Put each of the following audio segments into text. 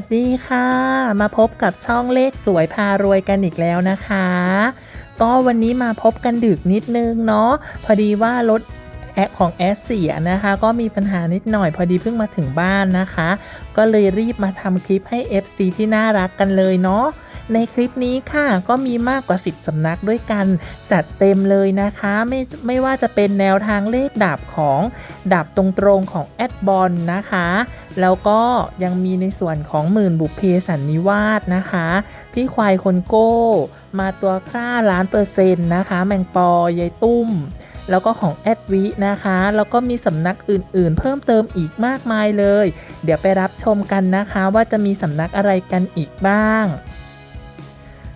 สดีค่ะ มาพบกับช่องเลขสวยพารวยกันอีกแล้วนะคะ ก็วันนี้มาพบกันดึกนิดนึงเนาะพอดีว่ารถแอปของแอสเสียนะคะ ก็มีปัญหานิดหน่อยพอดีเพิ่งมาถึงบ้านนะคะ ก็เลยรีบมาทำคลิปให้ FC ที่น่ารักกันเลยเนาะ ในคลิปนี้ค่ะก็มีมากกว่า 10 สำนักด้วยกันจัดเต็มเลยนะคะไม่ไม่ว่าจะเป็นแนวทางเลขดาบของดาบตรงๆของแอดบอลนะคะ แล้วก็ยังมีในส่วนของหมื่นบุพเพสันนิวาสนะคะ พี่ควายคนโก้ มาตัวคร่าล้านเปอร์เซ็นต์นะคะ แมงปอยายตุ้มแล้วก็ของแอดวินะคะ แล้วก็มีสำนักอื่นๆ เพิ่มเติมอีกมากมายเลย เดี๋ยวไปรับชมกันนะคะว่าจะมีสำนักอะไรกันอีกบ้าง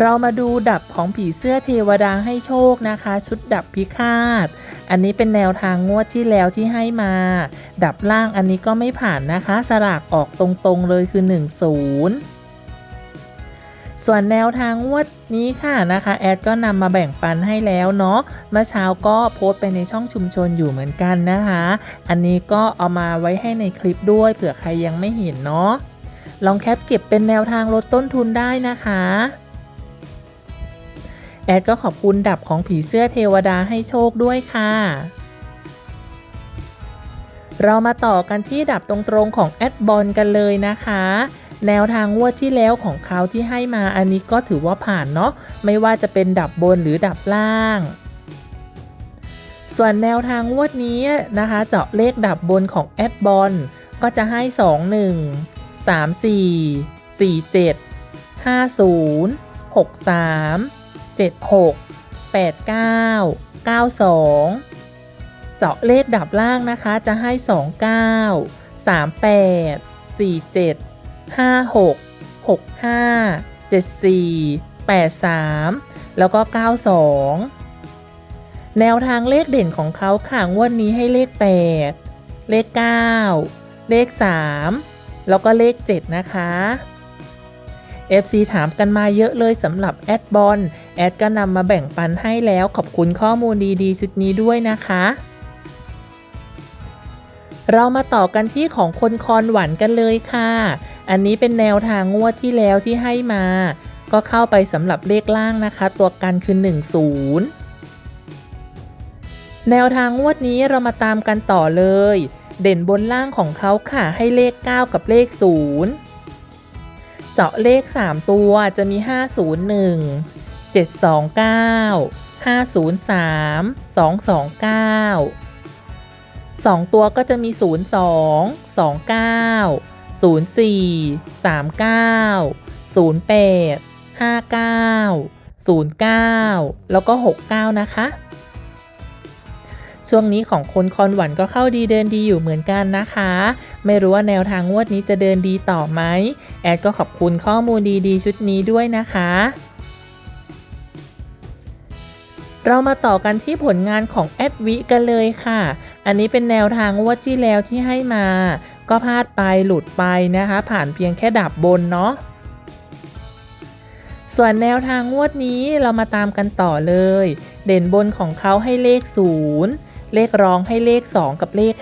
เรามาดูดับของผีเสื้อเทวดาให้โชคนะคะ ชุดดับพิฆาต อันนี้เป็นแนวทางงวดที่แล้วที่ให้มา ดับล่างอันนี้ก็ไม่ผ่านนะคะ สลากออกตรงๆเลยคือ 10 ส่วนแนวทางงวดนี้ค่ะนะคะ แอดก็นำมาแบ่งปันให้แล้วเนาะเมื่อเช้าก็โพสต์ไปในช่องชุมชนอยู่เหมือนกันนะคะ อันนี้ก็เอามาไว้ให้ในคลิปด้วยเผื่อใครยังไม่เห็นเนาะลองแคปเก็บเป็นแนวทางลดต้นทุนได้นะคะ แอดก็ขอบคุณดับของผีเสื้อเทวดาให้โชคด้วยค่ะ เรามาต่อกันที่ดับตรงๆของแอดบอลกันเลยนะคะ แนวทางงวดที่แล้วของเขาที่ให้มาอันนี้ก็ถือว่าผ่านเนาะไม่ว่าจะเป็นดับบนหรือดับล่าง ส่วนแนวทางงวดนี้นะคะ เจาะเลขดับบนของแอดบอลก็จะให้ 2 1 3 4 4 7 5 0 6 3 7 6 8 9 9 2 เจาะเลขดับล่างนะคะจะให้ 2 9 3 8 4 7 5 6 6 5 7 4 8 3 แล้วก็ 92 แนวทางเลขเด่นของเขาค่ะงวดนี้ให้เลข 8 เลข 9 เลข 3 แล้วก็เลข 7 นะคะ FC ถามกันมาเยอะเลยสำหรับแอดบอลแอดก็นำมาแบ่งปันให้แล้วขอบคุณข้อมูลดีๆ ชุดนี้ด้วยนะคะเรามาต่อกันที่ของคนคอนหวันกันเลยค่ะ อันนี้เป็นแนวทางงวดที่แล้วที่ให้มา ก็เข้าไปสำหรับเลขล่างนะคะ ตัวกันคือ 10 แนวทางงวดนี้เรามาตามกันต่อเลย เด่นบนล่างของเขาค่ะให้เลข 9 กับเลข 0 เจาะเลข 3 ตัวจะมี 501 729 503 229 2 ตัวก็จะมี 02 29 04 39 08 59 09 แล้วก็ 69 นะคะ ช่วงนี้ของคนคอนหวันก็เข้าดีเดินดีอยู่เหมือนกันนะคะ ไม่รู้ว่าแนวทางงวดนี้จะเดินดีต่อไหมแอดก็ขอบคุณข้อมูลดีๆ ชุดนี้ด้วยนะคะ เรามาต่อกันที่ผลงานของแอดวิกันเลยค่ะ อันนี้เป็นแนวทางงวดที่แล้วที่ให้มา ก็พลาดไปหลุดไปนะคะ ผ่านเพียงแค่ดับบนเนาะส่วนแนวทางงวดนี้เรามาตามกันต่อเลย เด่นบนของเขาให้เลข 0 เลขรองให้เลข 2 กับเลข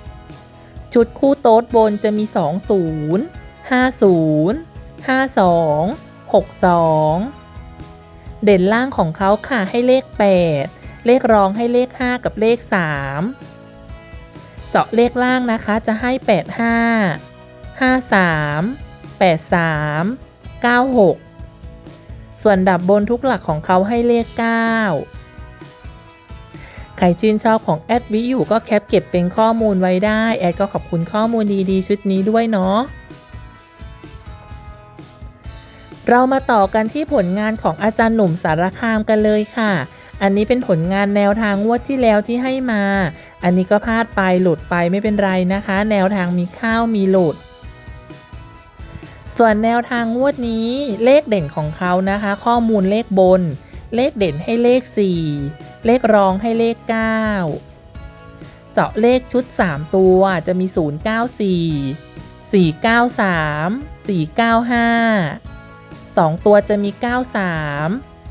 5 ชุดคู่โต๊ดบนจะมี 2 0 5 0 5 2 6 2 เด่นล่างของเขาค่ะให้เลข 8 เลขรองให้เลข 5 กับเลข 3 เจาะเลขล่างนะคะจะให้ 8 5 5 3 8 3 9 6 ส่วนดับบนทุกหลักของเขาให้เลข 9 ใครชื่นชอบของแอดวิอยู่ก็แคปเก็บเป็นข้อมูลไว้ได้ แอดก็ขอบคุณข้อมูลดีๆ ชุดนี้ด้วยเนาะเรามาต่อกันที่ผลงานของอาจารย์หนุ่มสารคามกันเลยค่ะ อันนี้เป็นผลงานแนวทางงวดที่แล้วที่ให้มา อันนี้ก็พลาดไปหลุดไปไม่เป็นไรนะคะ แนวทางมีข้าวมีหลุด ส่วนแนวทางงวดนี้เลขเด่นของเขานะคะ ข้อมูลเลขบน เลขเด่นให้เลข 4 เลขรองให้เลข 9 เจาะเลขชุด 3 ตัวจะมี 094 493 495 2 ตัวจะมี 93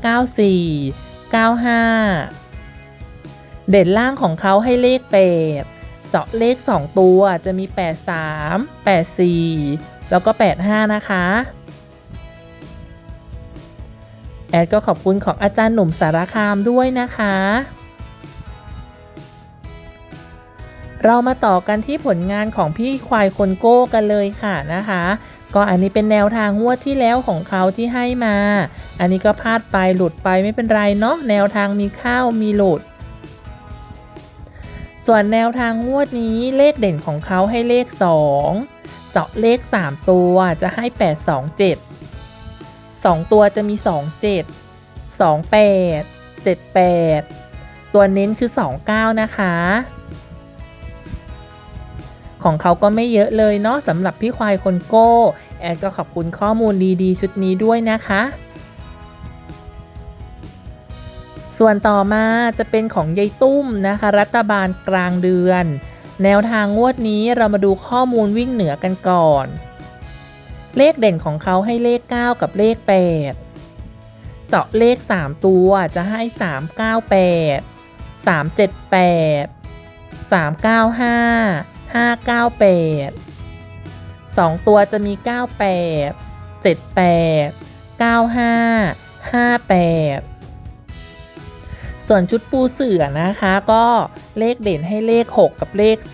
94 95 เด่นล่างของเขาให้เลข 8 เจาะเลข 2 ตัวจะมี 83 84 แล้วก็ 85 นะคะ แอดก็ขอบคุณของอาจารย์หนุ่มสารคามด้วยนะคะ เรามาต่อกันที่ผลงานของพี่ควายคนโก้กันเลยค่ะนะคะ ก็อันนี้เป็นแนวทางงวดที่แล้วของเขาที่ให้มา อันนี้ก็พลาดไปหลุดไปไม่เป็นไรเนาะแนวทางมีข้าวมีหลุดส่วนแนวทางงวดนี้เลขเด่นของเขาให้เลข 2 เจาะเลข 3 ตัวจะให้ 8 2 ตัวจะมี 2 7 2 8 7 8 ตัวเน้นคือ 29 นะคะ ของเขาก็ไม่เยอะเลยเนาะสำหรับพี่ควายคนโก้ แอดก็ขอบคุณข้อมูลดีๆ ชุดนี้ด้วยนะคะ ส่วนต่อมาจะเป็นของยายตุ้มนะคะ รัฐบาลกลางเดือน แนวทางงวดนี้เรามาดูข้อมูลวิ่งเหนือกันก่อน เลขเด่นของเขาให้เลข 9 กับเลข 8 เจาะเลข 3 ตัวจะให้ 398 378 395 598 2 ตัวจะมี 98 78 95 58 ส่วนชุดปูเสือนะคะก็เลขเด่นให้เลข 6 กับเลข 3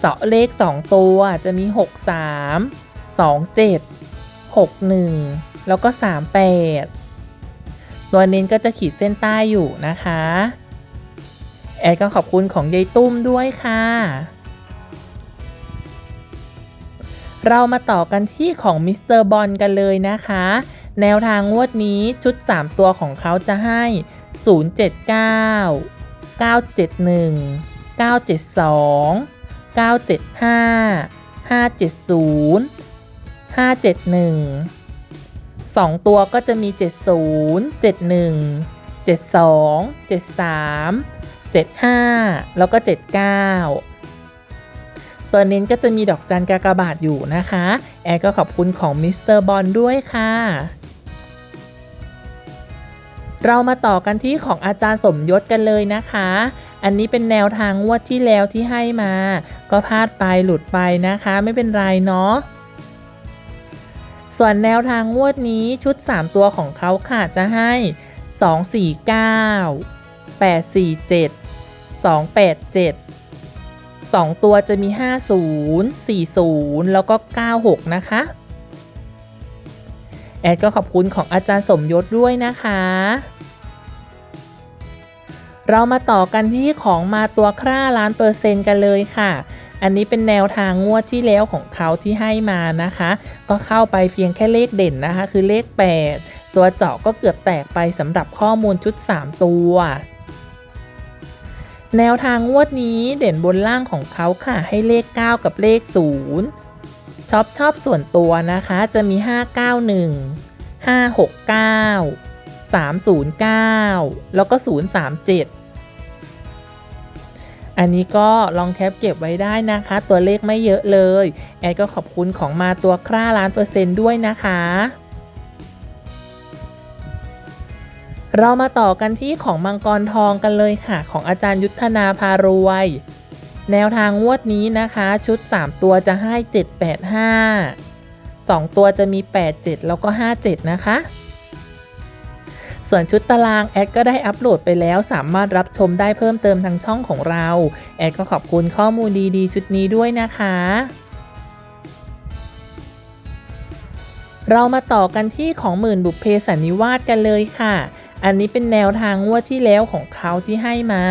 เจาะเลข 2 ตัวจะมี 63 27 61 แล้วก็ 38 ตัวเน้นก็จะขีดเส้นใต้อยู่นะคะ แอดก็ขอบคุณของยายตุ้มด้วยค่ะ เรามาต่อกันที่ของมิสเตอร์บอลกันเลยนะคะ แนวทางงวดนี้ชุด 3 ตัวของเขาจะให้ 079 971 972 975 570 571 2 ตัวก็จะมี 70 71 72 73 75 แล้วก็ 79 ตัวเน้นก็จะมีดอกจันกากบาทอยู่นะคะ แอร์ก็ขอบคุณของมิสเตอร์บอลด้วยค่ะ เรามาต่อกันที่ของอาจารย์สมยศกันเลยนะคะ อันนี้เป็นแนวทางงวดที่แล้วที่ให้มา ก็พลาดไปหลุดไปนะคะ ไม่เป็นไรเนาะส่วนแนวทางงวดนี้ชุด 3 ตัวของเขาค่ะจะให้ 249 847 287 2 ตัวจะมี 50 40 แล้วก็ 96 นะคะ แอดก็ขอบคุณของอาจารย์สมยศด้วยนะคะ เรามาต่อกันที่ของมาตัวคร่าล้านเปอร์เซ็นต์กันเลยค่ะ อันนี้เป็นแนวทางงวดที่แล้วของเขาที่ให้มานะคะ ก็เข้าไปเพียงแค่เลขเด่นนะคะ คือเลข 8 ตัวเจาะก็เกือบแตกไปสำหรับข้อมูลชุด 3 ตัวแนวทางงวดนี้เด่นบนล่างของเขาค่ะ ให้เลข 9 กับเลข 0ชอบชอบส่วนตัวนะคะจะมี 591 569 309 แล้วก็ 037 อันนี้ก็ลองแคปเก็บไว้ได้นะคะ ตัวเลขไม่เยอะเลย แอดก็ขอบคุณของมาตัวคร่าล้านเปอร์เซ็นต์ด้วยนะคะเรามาต่อกันที่ของมังกรทองกันเลยค่ะ ของอาจารย์ยุทธนาพารวย แนวทางงวดนี้นะคะ ชุด 3 ตัวจะให้ 785 2 ตัวจะมี 87 แล้วก็ 57 นะคะ ส่วนชุดตารางแอดก็ได้อัปโหลดไปแล้ว สามารถรับชมได้เพิ่มเติมทางช่องของเรา แอดก็ขอบคุณข้อมูลดีๆ ชุดนี้ด้วยนะคะ เรามาต่อกันที่ของหมื่นบุพเพสันนิวาสกันเลยค่ะอันนี้เป็นแนวทางงวดที่แล้วของเขาที่ให้มา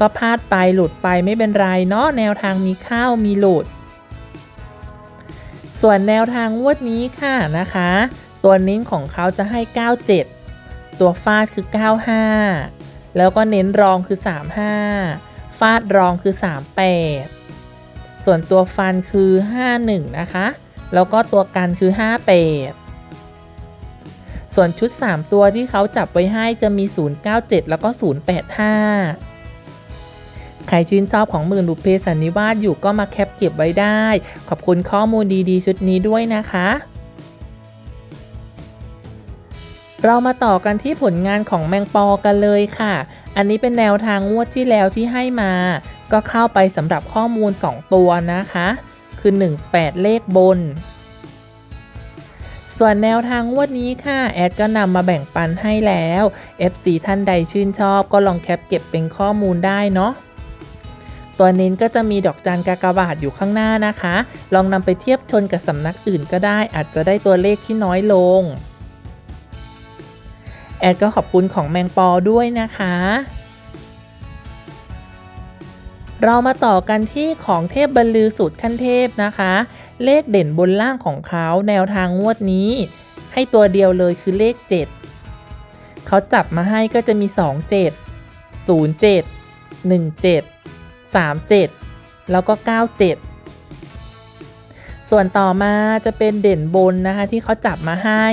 ก็พลาดไปหลุดไปไม่เป็นไรเนาะแนวทางมีข้าวมีหลุด ส่วนแนวทางงวดนี้ค่ะนะคะ ตัวนิ้นของเขาจะให้ 97 ตัวฟาดคือ 95 แล้วก็เน้นรองคือ 35 ฟาดรองคือ 38 ส่วนตัวฟันคือ 51 นะคะ แล้วก็ตัวกันคือ 58 ส่วนชุด 3 ตัวที่เขาจับไว้ให้จะมี 097 แล้วก็ 085ใครชื่นชอบของหมื่นบุพเพสันนิวาสอยู่ก็มาแคปเก็บไว้ได้ ขอบคุณข้อมูลดีๆ ชุดนี้ด้วยนะคะ เรามาต่อกันที่ผลงานของแมงปอกันเลยค่ะ อันนี้เป็นแนวทางงวดที่แล้วที่ให้มา ก็เข้าไปสำหรับข้อมูล 2 ตัวนะคะ คือ 18 เลขบน ส่วนแนวทางงวดนี้ค่ะ แอดก็นำมาแบ่งปันให้แล้ว FC ท่านใดชื่นชอบก็ลองแคปเก็บเป็นข้อมูลได้เนาะตัวเน้นก็จะมีดอกจันกากบาทอยู่ข้างหน้านะคะ ลองนำไปเทียบชนกับสำนักอื่นก็ได้ อาจจะได้ตัวเลขที่น้อยลง แอดก็ขอบคุณของแมงปอด้วยนะคะ เรามาต่อกันที่ของเทพบรรลือสูตรขั้นเทพนะคะ เลขเด่นบนล่างของเขาแนวทางงวดนี้ ให้ตัวเดียวเลยคือเลข 7 เขาจับมาให้ก็จะมี 2 7 0 7 1 7 3 7 แล้วก็ 9 7 ส่วนต่อมาจะเป็นเด่นบนนะคะที่เขาจับมาให้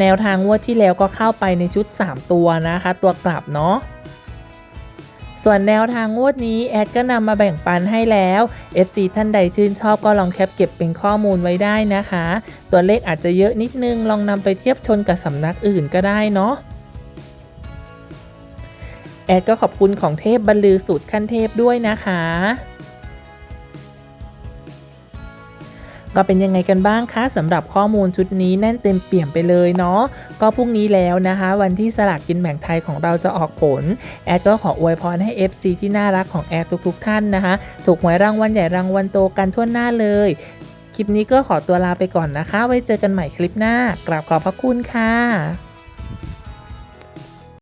แนวทางงวดที่แล้วก็เข้าไปในชุด 3 ตัวนะคะ ตัวกลับเนาะส่วนแนวทางงวดนี้แอดก็นำมาแบ่งปันให้แล้ว FC ท่านใดชื่นชอบก็ลองแคปเก็บเป็นข้อมูลไว้ได้นะคะ ตัวเลขอาจจะเยอะนิดนึงลองนำไปเทียบชนกับสำนักอื่นก็ได้เนาะแอดก็ขอบคุณของเทพบรรลือสูตรขั้นเทพด้วยนะคะ ก็เป็นยังไงกันบ้างคะสำหรับข้อมูลชุดนี้แน่นเต็มเปี่ยมไปเลยเนาะก็พรุ่งนี้แล้วนะคะ วันที่สลากกินแบ่งไทยของเราจะออกผล แอดก็ขออวยพรให้ FC ที่น่ารักของแอดทุกๆ ท่านนะคะ ถูกหวยรางวัลใหญ่รางวัลโตกันทั่วหน้าเลย คลิปนี้ก็ขอตัวลาไปก่อนนะคะ ไว้เจอกันใหม่คลิปหน้ากราบขอบพระคุณค่ะ